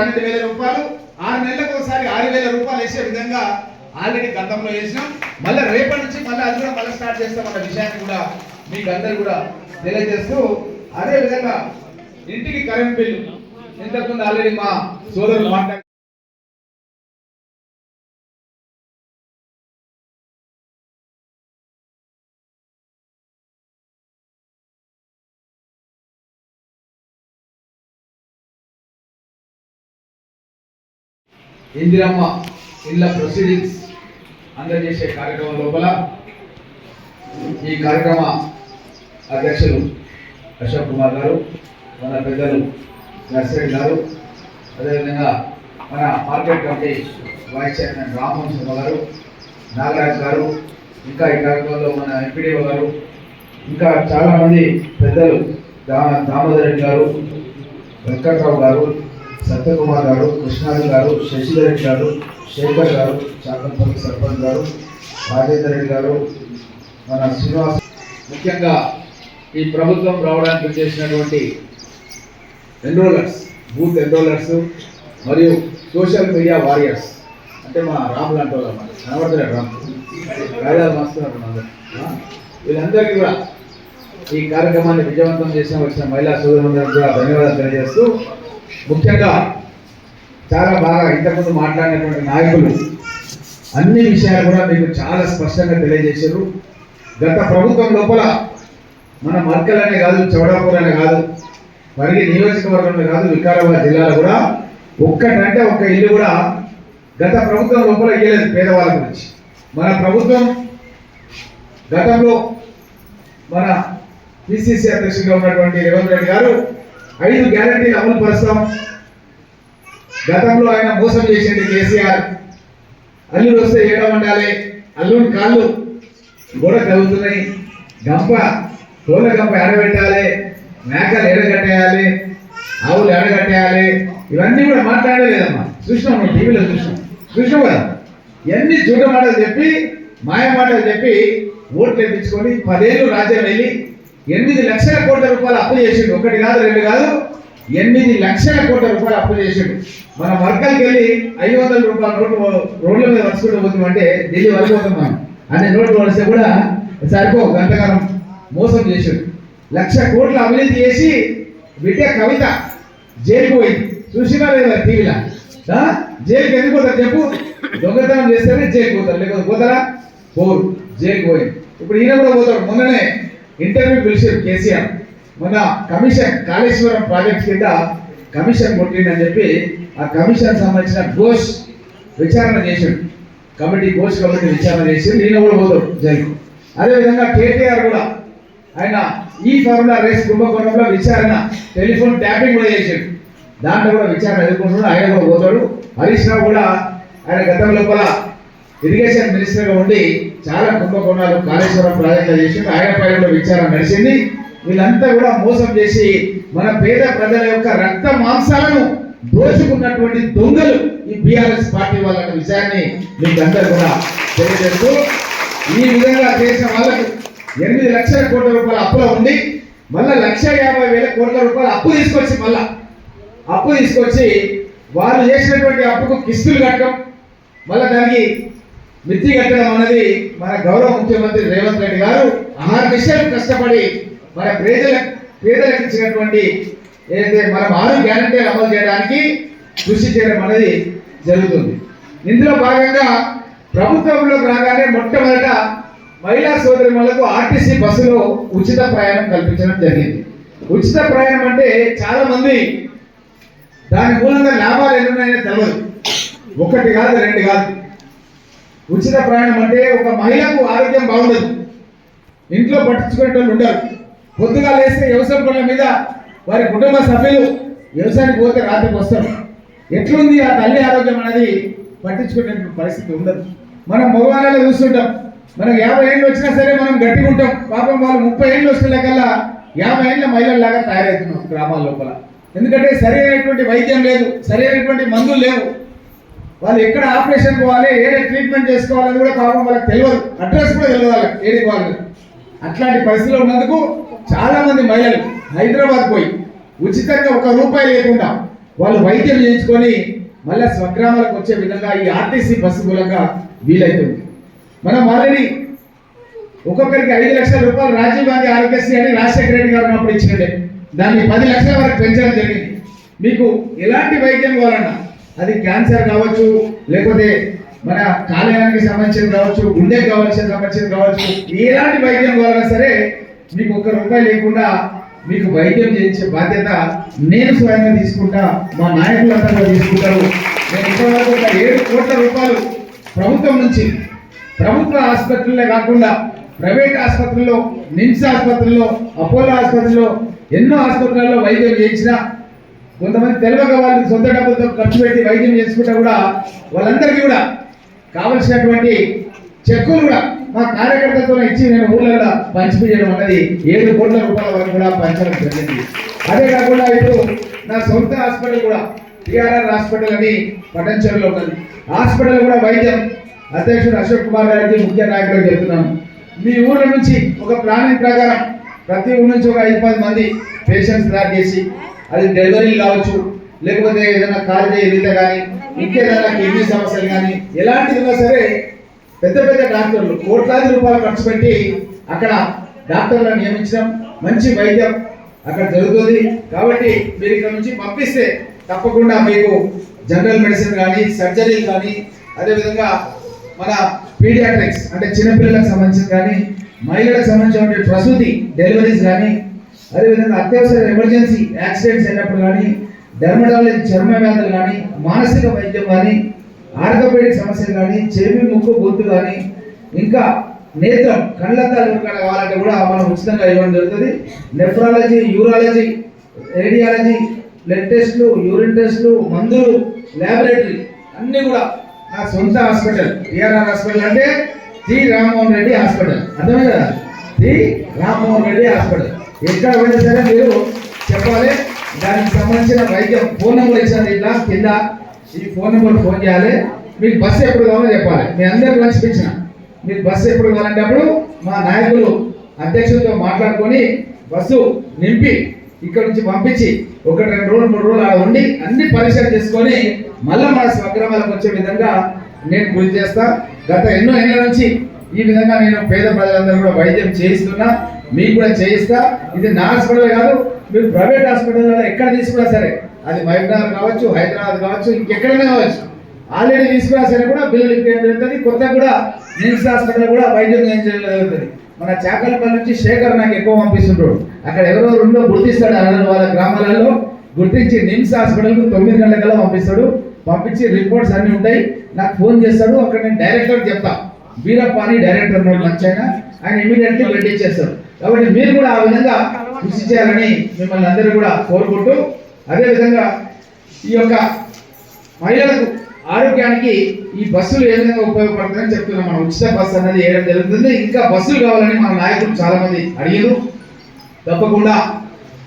పన్నెండు వేల రూపాయలు ఆరు నెలలకు ఒకసారి ఆరు వేల రూపాయలు వేసే విధంగా ఆల్రెడీ గతంలో వేసినాం. మళ్ళీ రేపటి నుంచి మళ్ళీ అది కూడా మళ్ళీ స్టార్ట్ చేస్తామన్న విషయాన్ని కూడా మీకు అందరు కూడా తెలియజేస్తూ అదే విధంగా ఇంటికి కరెంట్ బిల్లు ఇంతకుముందు ఆల్రెడీ మా సోదరులు మాట్లాడారు. ఇందిరమ్మ ఇళ్ళ ప్రొసీడింగ్స్ అందజేసే కార్యక్రమం లోపల ఈ కార్యక్రమ అధ్యక్షులు అశోక్ కుమార్ గారు మన పెద్దలు నర్సరెడ్డి గారు అదేవిధంగా మన market committee vice chairman Rammohan Sharma గారు నాగరాజ్ గారు ఇంకా ఈ కార్యక్రమంలో మన ఎంపీడీఓ గారు ఇంకా చాలామంది పెద్దలు దా దామోదర్ రెడ్డి గారు వెంకట్రావు గారు సత్యకుమార్ గారు కృష్ణారెడ్డి గారు శశిధర్ గారు శేఖర్ గారు చాకంపల్లి సర్పంచ్ గారు రాజేందర్ రెడ్డి గారు మన శ్రీనివాస్ ముఖ్యంగా ఈ ప్రభుత్వం రావడానికి చేసినటువంటి ఎన్రోలర్స్ బూత్ ఎన్రోలర్స్ మరియు సోషల్ మీడియా వారియర్స్ అంటే మా రామ్ లాంటి వాళ్ళు అన్నమాట కనబడుతున్నాడు రామ్. రాజాలు మస్తున్నారు వీళ్ళందరికీ కూడా ఈ కార్యక్రమాన్ని విజయవంతం చేసిన వచ్చిన మహిళా సోదరులందరికీ కూడా ధన్యవాదాలు తెలియజేస్తూ ముఖ్యంగా చాలా బాగా ఇంతకుముందు మాట్లాడినటువంటి నాయకులు అన్ని విషయాలు కూడా మీకు చాలా స్పష్టంగా తెలియజేశారు. గత ప్రభుత్వం లోపల మన మర్కలనే కాదు చౌడాపూర్ అనే కాదు పరిగి నియోజకవర్గంలో కాదు వికారాబాద్ జిల్లాలో కూడా ఒక్కటంటే ఒక్క ఇల్లు కూడా గత ప్రభుత్వం లోపల ఇయ్యలేదు పేదవాళ్ళ గురించి. మన ప్రభుత్వం గతంలో మన పిసిసి అధ్యక్షుడిగా ఉన్నటువంటి రేవంత్ రెడ్డి గారు ఐదు గ్యారంటీలు అమలు పరుస్తాం. గతంలో ఆయన మోసం చేసింది కేసీఆర్. అల్లుడు వస్తే ఏడమండాలి అల్లుడి కాళ్ళు గోడ కలుగుతున్నాయి గంప తోల గంప ఎడబెట్టాలి మేకలు ఎడగట్టేయాలి ఆవులు ఎడగట్టేయాలి ఇవన్నీ కూడా మాట్లాడలేదమ్మా. చూసినాం నువ్వు టీవీలో చూసినాం చూసినావు కదా? ఇవన్నీ చూడ మాటలు చెప్పి మాయ మాటలు చెప్పి ఓట్లు తెప్పించుకొని పదేళ్ళు రాజ్యం వెళ్ళి ఎనిమిది లక్షల కోట్ల రూపాయలు అప్పు చేసిండు. ఒకటి కాదు రెండు కాదు. ఎనిమిది లక్షల కోట్ల రూపాయలు అప్పు చేసిండు. మన వర్గాలకు వెళ్ళి ఐదు వందల రూపాయల నోట్లు రోడ్ల మీద వచ్చుకుంటూ పోతుందంటే ఢిల్లీ వరకు అనే మనం. అన్ని నోట్లు వస్తే కూడా సరిపో గంటకాలం మోసం చేసాడు. లక్ష కోట్ల అవినీతి చేసి బిడ్డ కవిత జైలుకు పోయింది. చూసినా లేదా టీవీలో. జైలుకి ఎందుకు పోతారు చెప్పు? దొంగతనం చేస్తేనే జైలుకి పోతారు. లేకపోతే పోతారా? పోరు. జైలుకి పోయింది. ఇప్పుడు ఈయన కూడా పోతాడు. మొన్ననే ఇంటర్వ్యూ పిలిచారు కేసీఆర్. మొన్న కమిషన్ కాళేశ్వరం ప్రాజెక్ట్ కింద కమిషన్ కొట్టిండని చెప్పి ఆ కమిషన్ సంబంధించిన ఘోష్ విచారణ చేశాడు. కమిటీ ఘోష్ కమిటీ విచారణ చేసి నేను కూడా పోతాడు జరిగి అదేవిధంగా కేటీఆర్ కూడా ఆయన ఈ ఫార్ములా రేస్ కుంభకోణంలో విచారణ టెలిఫోన్ ట్యాపింగ్ కూడా చేశాడు. దాంట్లో కూడా విచారణ ఎదుర్కొంటున్నాడు. ఆయన కూడా పోతాడు. హరీష్ రావు కూడా ఆయన గతం లోపల ఇరిగేషన్ మినిస్టర్గా ఉండి చాలా కుంభకోణాలు కాళేశ్వరం ప్రాజెక్టులు చేసి ఆయన విచారం కూడా నడిచింది. వీళ్ళంతా కూడా మోసం చేసి మన పేద ప్రజల యొక్క రక్త మాంసాలను దోచుకున్నటువంటి దొంగలు ఈ బీఆర్ఎస్ పార్టీ వాళ్ళ విషయాన్ని మీకు అందరు కూడా తెలియజేస్తూ ఈ విధంగా చేసిన వాళ్ళకు ఎనిమిది లక్షల కోట్ల రూపాయల అప్పులో ఉండి మళ్ళీ లక్ష యాభై వేల కోట్ల రూపాయలు అప్పు తీసుకొచ్చి మళ్ళా. అప్పు తీసుకొచ్చి వాళ్ళు చేసినటువంటి అప్పుకు కిస్తులు కట్టడం మళ్ళీ దానికి మిత్తి కట్టడం అన్నది మన గౌరవ ముఖ్యమంత్రి రేవంత్ రెడ్డి గారు ఆరు విషయాలు కష్టపడి మన పేదల పేదలకు ఇచ్చినటువంటి ఏదైతే మనం ఆరు గ్యారంటీలు అమలు చేయడానికి కృషి చేయడం అనేది జరుగుతుంది. ఇందులో భాగంగా ప్రభుత్వంలోకి రాగానే మొట్టమొదట మహిళా సోదరిమణులకు ఆర్టీసీ బస్సులో ఉచిత ప్రయాణం కల్పించడం జరిగింది. ఉచిత ప్రయాణం అంటే చాలా మంది దాని మూలంగా లాభాలు ఎన్ని తెలియదు ఒకటి కాదు రెండు కాదు. ఉచిత ప్రయాణం అంటే ఒక మహిళకు ఆరోగ్యం బాగుండదు. ఇంట్లో పట్టించుకునే వాళ్ళు ఉండరు. పొద్దుగా లేస్తే వ్యవసాయం పనుల మీద వారి కుటుంబ సభ్యులు వ్యవసాయానికి పోతే రాత్రికి వస్తారు. ఎట్లుంది ఆ తల్లి ఆరోగ్యం అనేది పట్టించుకునే పరిస్థితి ఉండదు. మనం మగవాళ్ళలో చూస్తుంటాం. మనకు యాభై ఏళ్ళు వచ్చినా సరే మనం గట్టిగా ఉంటాం. పాపం వాళ్ళు ముప్పై ఏళ్ళు వచ్చిన కల్లా యాభై ఏళ్ళ మహిళల్లాగా తయారవుతున్నాం గ్రామాల లోపల. ఎందుకంటే సరైనటువంటి వైద్యం లేదు సరైనటువంటి మందులు లేవు. వాళ్ళు ఎక్కడ ఆపరేషన్ పోవాలి ఏడే ట్రీట్మెంట్ చేసుకోవాలని కూడా పాపం వాళ్ళకి తెలియదు అడ్రస్ కూడా తెలియదు వాళ్ళకి ఏడికి వాళ్ళు అట్లాంటి పరిస్థితిలో ఉన్నందుకు చాలా మంది మహిళలు హైదరాబాద్ పోయి ఉచితంగా ఒక రూపాయి లేకుండా వాళ్ళు వైద్యం చేయించుకొని మళ్ళీ స్వగ్రామాలకు వచ్చే విధంగా ఈ ఆర్టీసీ బస్సు మూలంగా వీలవుతుంది మనం ఆల్రెడీ ఒక్కొక్కరికి ఐదు లక్షల రూపాయలు రాజీవ్ గాంధీ ఆరోగ్యశ్రీ అని రాజశేఖర రెడ్డి గారు ఉన్నప్పుడు ఇచ్చినట్టే. దాన్ని పది లక్షల వరకు పెంచడం జరిగింది. మీకు ఎలాంటి వైద్యం కావాలన్నా అది క్యాన్సర్ కావచ్చు లేకపోతే మన కాలేయానికి సంబంధించిన కావచ్చు గుండెకి కావాల్సిన సంబంధించిన కావచ్చు ఎలాంటి వైద్యం కావాలన్నా సరే మీకు ఒక్క రూపాయి లేకుండా మీకు వైద్యం చేయించే బాధ్యత నేను స్వయంగా తీసుకుంటా మా నాయకులంతా కూడా తీసుకుంటారు. నేను ఇంతవరకు ఒక ఏడు కోట్ల రూపాయలు ప్రభుత్వం నుంచి ప్రభుత్వ ఆసుపత్రులే కాకుండా ప్రైవేట్ ఆసుపత్రుల్లో నిమ్స్ ఆసుపత్రుల్లో అపోలో ఆసుపత్రిలో ఎన్నో ఆసుపత్రుల్లో వైద్యం చేయించిన కొంతమంది తెలియక వాళ్ళు సొంత డబ్బులతో ఖర్చు పెట్టి వైద్యం చేసుకుంటే కూడా వాళ్ళందరికీ కూడా కావలసినటువంటి చెక్కులు కూడా మా కార్యకర్తలతో ఇచ్చి నేను ఊళ్ళలో పంచిపించడం అన్నది ఏడు కోట్ల రూపాయల వరకు కూడా పంచడం జరిగింది. అదే కాకుండా ఇప్పుడు నా సొంత హాస్పిటల్ కూడా టిఆర్ఆర్ హాస్పిటల్ అని పటంచెరులో ఉన్నది. హాస్పిటల్ కూడా వైద్యం అధ్యక్షుడు అశోక్ కుమార్ గారికి ముఖ్య నాయకులకు చెప్తున్నాం మీ ఊళ్ళ నుంచి ఒక ప్లానింగ్ ప్రకారం ప్రతి ఊరు నుంచి ఒక ఐదు పది మంది పేషెంట్స్ తయారు చేసి అది డెలివరీ కావచ్చు లేకపోతే ఏదైనా కాలు ఈత కానీ ఇంకేదైనా కిడ్నీ సమస్యలు కానీ ఎలాంటిది ఉన్నా సరే పెద్ద పెద్ద డాక్టర్లు కోట్లాది రూపాయలు ఖర్చు పెట్టి అక్కడ డాక్టర్లను నియమించడం మంచి వైద్యం అక్కడ జరుగుతుంది. కాబట్టి మీరు ఇక్కడ నుంచి పంపిస్తే తప్పకుండా మీకు జనరల్ మెడిసిన్ కానీ సర్జరీ కానీ అదేవిధంగా మన పీడియాట్రిక్స్ అంటే చిన్నపిల్లలకు సంబంధించిన కానీ మహిళలకు సంబంధించిన ప్రసూతి డెలివరీస్ కానీ అదేవిధంగా అత్యవసర ఎమర్జెన్సీ యాక్సిడెంట్స్ అయినప్పుడు కానీ డెర్మటాలజీ చర్మ వ్యాధులు కానీ మానసిక వైద్యం కానీ ఆర్థోపెడిక్ సమస్యలు కానీ చెవి ముక్కు గొంతు కానీ ఇంకా నేత్రం కళ్ళద్దాలు ఎవరికైనా కావాలంటే కూడా మనం ఉచితంగా ఇవ్వడం జరుగుతుంది. నెఫ్రాలజీ యూరాలజీ రేడియాలజీ బ్లడ్ టెస్ట్లు యూరిన్ టెస్ట్లు మందులు ల్యాబొరేటరీ అన్నీ కూడా నా సొంత హాస్పిటల్ టిఆర్ఆర్ హాస్పిటల్ అంటే టి రామ్మోహన్ రెడ్డి హాస్పిటల్. అర్థమే కదా టి రామ్మోహన్ రెడ్డి హాస్పిటల్. ఎక్కడ పోయినా సరే మీరు చెప్పాలి. దానికి సంబంధించిన వైద్యం ఫోన్ నెంబర్ ఇచ్చాను ఇట్లా కింద. ఈ ఫోన్ నెంబర్ ఫోన్ చేయాలి. మీకు బస్సు ఎప్పుడు కావాలో చెప్పాలి. మీ అందరికి లంచ్ ఇచ్చిన మీకు బస్సు ఎప్పుడు కావాలంటే అప్పుడు మా నాయకులు అధ్యక్షులతో మాట్లాడుకొని బస్సు నింపి ఇక్కడ నుంచి పంపించి ఒక రెండు రోజులు మూడు రోజులు అలా ఉండి అన్ని పరీక్షలు చేసుకొని మళ్ళీ మా స్వగ్రామాలకు వచ్చే విధంగా నేను కృషి చేస్తా. గత ఎన్నో ఏళ్ళ నుంచి ఈ విధంగా నేను పేద ప్రజలందరూ కూడా వైద్యం చేయిస్తున్నా మీకు కూడా చేయిస్తా. ఇది నా హాస్పిటల్ కాదు మీరు ప్రైవేట్ హాస్పిటల్లో ఎక్కడ తీసుకున్నా సరే అది మహబూబ్నగర్ కావచ్చు హైదరాబాద్ కావచ్చు ఇంకెక్కడైనా కావచ్చు. ఆల్రెడీ తీసుకున్నా సరే కూడా బిల్లు ఇంకేం జరుగుతుంది? కొత్త కూడా నిమ్స్ హాస్పిటల్ కూడా వైద్యం ఏం జరుగుతుంది? మన చాకలపల్లి నుంచి శేఖర్ నాకు ఎక్కువ పంపిస్తుంటాడు అక్కడ ఎవరో రెండో గుర్తిస్తాడు అన్న వాళ్ళ గ్రామాలలో. గుర్తించి నిమ్స్ హాస్పిటల్కు తొమ్మిది గంటలకల్లా పంపిస్తాడు. పంపించి రిపోర్ట్స్ అన్నీ ఉంటాయి. నాకు ఫోన్ చేస్తాడు అక్కడ నేను డైరెక్టర్ చెప్తా. వీరప్ప అని డైరెక్టర్ ఉన్నాడు మంచి ఆయన ఆయన ఇమీడియట్లీ బెడ్ ఇచ్చేస్తాడు కాబట్టి మీరు కూడా ఆ విధంగా కృషి చేయాలని మిమ్మల్ని అందరూ కూడా కోరుకుంటూ అదేవిధంగా ఈ యొక్క మహిళలకు ఆరోగ్యానికి ఈ బస్సులు ఏ విధంగా ఉపయోగపడతాయని చెప్తున్నాం. మనం ఉచిత బస్సు అనేది వేయడం జరుగుతుంది. ఇంకా బస్సులు కావాలని మన నాయకులు చాలా మంది అడిగారు. తప్పకుండా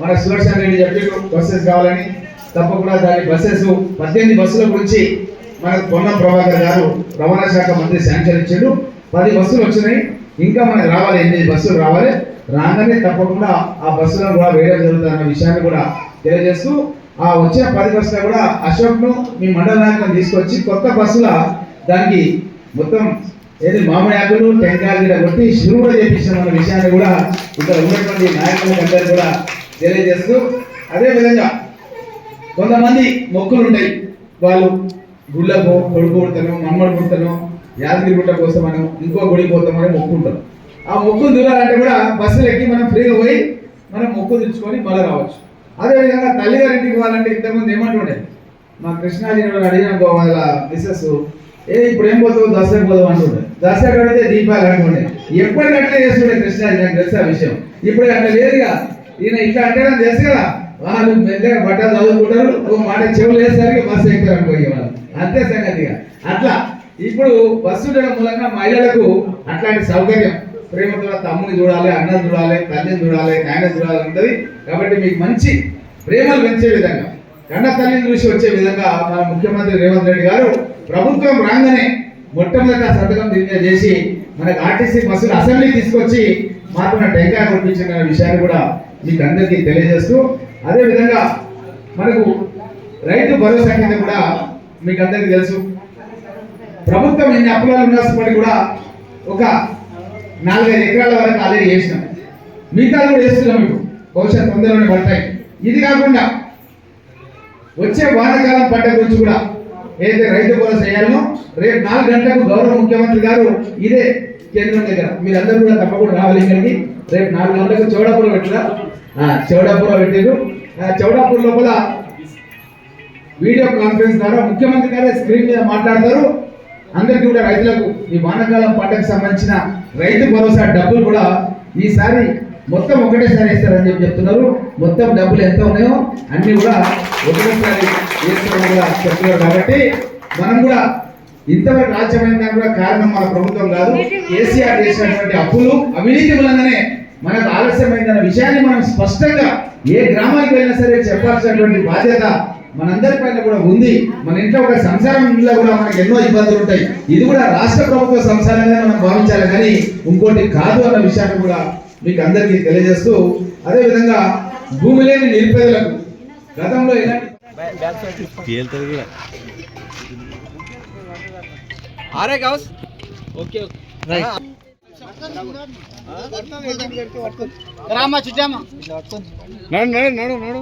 మన సుదర్శన్ రెడ్డి చెప్పారు బస్సెస్ కావాలని తప్పకుండా దాని బస్సెస్ పద్దెనిమిది బస్సుల గురించి మన పొన్న ప్రభాకర్ గారు రవాణా శాఖ మంత్రి శాంక్షన్ ఇచ్చాడు పది బస్సులు వచ్చినాయి. ఇంకా మనకు రావాలి ఎనిమిది బస్సులు రావాలి. రాగానే తప్పకుండా ఆ బస్సులను కూడా వేయడం జరుగుతుంది అన్న విషయాన్ని కూడా తెలియజేస్తూ ఆ వచ్చిన పది బస్సులు కూడా అశోక్ను మీ మండల నాయకులను తీసుకొచ్చి కొత్త బస్సుల దానికి మొత్తం ఏది మామిడి ఆకులు టెంకాయలు కూడా కొట్టి షురు కూడా అన్న విషయాన్ని కూడా ఇక్కడ ఉన్నటువంటి నాయకులు అందరూ కూడా తెలియజేస్తూ అదేవిధంగా కొంతమంది మొక్కులు ఉంటాయి. వాళ్ళు గుళ్ళకు కొడుకు పుడతాను మమ్మడి పుడతాను యాదగిరి గుట్ట కోసమను ఇంకో గుడికి పోతామని మొక్కుంటాం. ఆ మొక్కు దూరాలంటే కూడా బస్సులు ఎక్కి మనం ఫ్రీగా పోయి మనం మొక్కు తెచ్చుకొని మళ్ళీ రావచ్చు. అదేవిధంగా తల్లిగారింటికి పోవాలంటే ఇంతకుముందు ఏమంటుండే? మా కృష్ణాజీని అడిగిన వాళ్ళ మిస్సెస్ ఏ ఇప్పుడు ఏం పోతావు? దసరాకు పోదాం అంటుండే. దసరా కడితే దీపాలు అనుకుండే ఎప్పటికట్లే చేస్తుండే కృష్ణాజీ నాకు తెలుసు ఆ విషయం. ఇప్పుడు అట్లా లేదుగా. ఈయన ఇట్లా అంటే నాకు తెలుసు కదా. వాళ్ళు మెల్లగా బట్టలు చదువుకుంటారు ఓ మాట చెవులు వేసరికి బస్సు ఎక్కుతారు అనుకోయి వాళ్ళు అంతే సంగతిగా అట్లా ఇప్పుడు బస్సు ఉండడం మూలంగా మహిళలకు అట్లాంటి సౌకర్యం. ప్రేమతో తమ్ముని చూడాలి అన్నం చూడాలి తల్లిని చూడాలి నాయన చూడాలి ఉంటుంది. కాబట్టి మీకు మంచి ప్రేమలు పెంచే విధంగా కన్న తల్లిని చూసి వచ్చే విధంగా మన ముఖ్యమంత్రి రేవంత్ రెడ్డి గారు ప్రభుత్వం రాగానే మొట్టమొదట సంతకం దీని చేసి మనకి ఆర్టీసీ బస్సులు అసెంబ్లీ తీసుకొచ్చి మాకు టెంకాయ కురిపించిన విషయాన్ని కూడా మీకు అందరికీ తెలియజేస్తూ అదే విధంగా మనకు రైతు భరోసా కింద కూడా మీకు అందరికీ తెలుసు. ప్రభుత్వం ఎన్ని అప్పులాలు ఉన్నప్పటికీ కూడా ఒక నాలుగైదు ఎకరాల వరకు ఆల్రెడీ వేసినాం. మిగతా కూడా వేస్తున్నాం ఇప్పుడు. బహుశా తొందరలోనే పడతాయి. ఇది కాకుండా వచ్చే వానాకాలం పంట గురించి కూడా ఏదైతే రైతు భరోసా చేయాలనో రేపు నాలుగు గంటలకు గౌరవ ముఖ్యమంత్రి గారు ఇదే కేంద్రం దగ్గర. మీరందరూ కూడా తప్పకుండా రావాలి ఇక్కడికి రేపు నాలుగు గంటలకు చౌడాపూర్ పెట్టిరా చౌడాపూర్ పెట్టారు చౌడాపూర్ లోపల వీడియో కాన్ఫరెన్స్ ద్వారా ముఖ్యమంత్రి గారే స్క్రీన్ మీద మాట్లాడతారు. అందరికీ కూడా రైతులకు ఈ వానాకాలం పంటకు సంబంధించిన రైతు భరోసా డబ్బులు కూడా ఈసారి మొత్తం ఒకటేసారి ఇస్తారని చెప్పి చెప్తున్నారు. మొత్తం డబ్బులు ఎంత ఉన్నాయో అన్ని కూడా ఒకటేసారి వేస్తారని కూడా చెప్తున్నారు కాబట్టి మనం కూడా ఇంతవరకు రాజ్యమైన కూడా కారణం మన ప్రభుత్వం కాదు. కేసీఆర్ చేసినటువంటి అప్పులు అవినీతి వలననే మనకు ఆలస్యమైందన్న విషయాన్ని మనం స్పష్టంగా ఏ గ్రామానికి వెళ్ళినా సరే చెప్పాల్సినటువంటి బాధ్యత మనందరి పైన కూడా ఉంది. మన ఇంట్లో ఒక సంసారంలో కూడా మనకి ఎన్నో ఇబ్బందులు ఉంటాయి. ఇది కూడా రాష్ట్ర ప్రభుత్వ సంసారంగా మనం భావించాలి కానీ ఇంకోటి కాదు అన్న విషయాన్ని కూడా మీకు అందరికీ తెలియజేస్తూ అదే విధంగా భూమి లేని నిరుపేదలకు గతంలో ఆరే గౌస్. ఓకే రామా చుట్టామా నడు నడు నడు నడు.